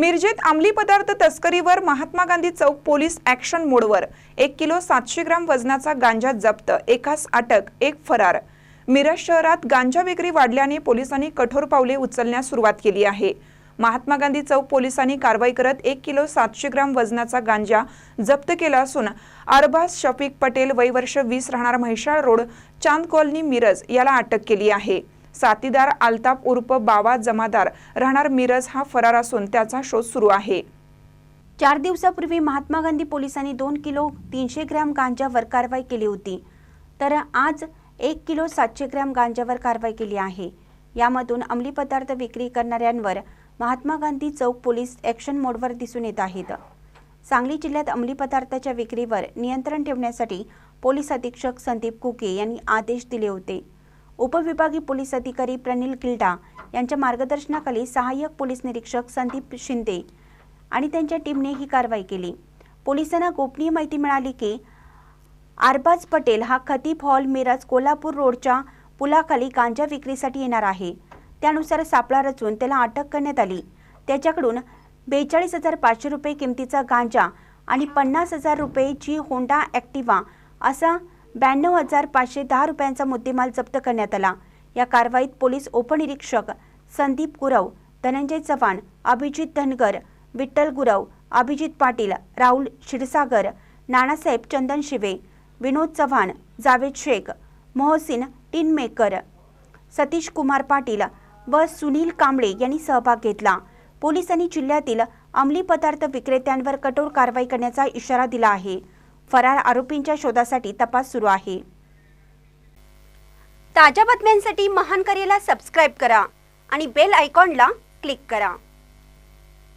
मिरजेत अंमली पदार्थ तस्करीवर महात्मा गांधी चौक पोलीस ॲक्शन मोडवर. एक किलो सातशे ग्राम वजनाचा गांजा जप्त एकास अटक एक फरार. मिरज शहरात गांजा विक्री वाढल्याने पोलिसांनी कठोर पावले उचलण्यास सुरुवात केली आहे. महात्मा गांधी चौक पोलिसांनी कारवाई करत एक किलो सातशे ग्राम वजनाचा गांजा जप्त केला असून अरबाज शफीक पटेल वय वर्ष वीस राहणार म्हैसाळ रोड चांद कॉलनी मिरज याला अटक केली आहे. साथीदार आलताप उर्फ बावा जमादार राहणार मिरज हा फरार असून त्याचा शोध सुरू आहे. चार दिवसापूर्वी महात्मा गांधी पोलिसांनी दोन किलो तीनशे ग्रॅम गांजावर कारवाई केली होती. तर आज एक किलो सातशे ग्रॅम गांजावर कारवाई केली आहे. यामधून अंमली पदार्थ विक्री करणाऱ्यांवर महात्मा गांधी चौक पोलीस ॲक्शन मोडवर दिसून येत आहेत. सांगली जिल्ह्यात अंमली पदार्थाच्या विक्रीवर नियंत्रण ठेवण्यासाठी पोलीस अधीक्षक संदीप कुके यांनी आदेश दिले होते. उपविभागीय पोलीस अधिकारी प्रनिल किल्टा यांच्या मार्गदर्शनाखाली सहाय्यक पोलीस निरीक्षक संदीप शिंदे आणि त्यांच्या टीमने ही कारवाई केली. पोलिसांना गोपनीय माहिती मिळाली की आरबाज पटेल हा खतीब हॉल मिरज कोल्हापूर रोडच्या पुलाखाली गांजा विक्रीसाठी येणार आहे. त्यानुसार सापळा रचून त्याला अटक करण्यात आली. त्याच्याकडून बेचाळीस हजार पाचशे रुपये किमतीचा गांजा आणि पन्नास हजार रुपयेची होंडा ॲक्टिवा असा ब्याण्णव हजार पाचशे दहा रुपयांचा मुद्देमाल जप्त करण्यात आला. या कारवाईत पोलीस उपनिरीक्षक संदीप गुरव धनंजय चव्हाण अभिजित धनगर विठ्ठल गुरव अभिजित पाटील राहुल क्षीरसागर नानासाहेब चंदन शिवे विनोद चव्हाण जावेद शेख मोहसिन टिनमेकर सतीश कुमार पाटील व सुनील कांबळे यांनी सहभाग घेतला. पोलिसांनी जिल्ह्यातील अंमली पदार्थ विक्रेत्यांवर कठोर कारवाई करण्याचा इशारा दिला आहे. फरार आरोपींच्या शोधासाठी तपास सुरू आहे. ताज्या बातम्यांसाठी महान करेला सबस्क्राईब करा आणि बेल आयकॉनला क्लिक करा.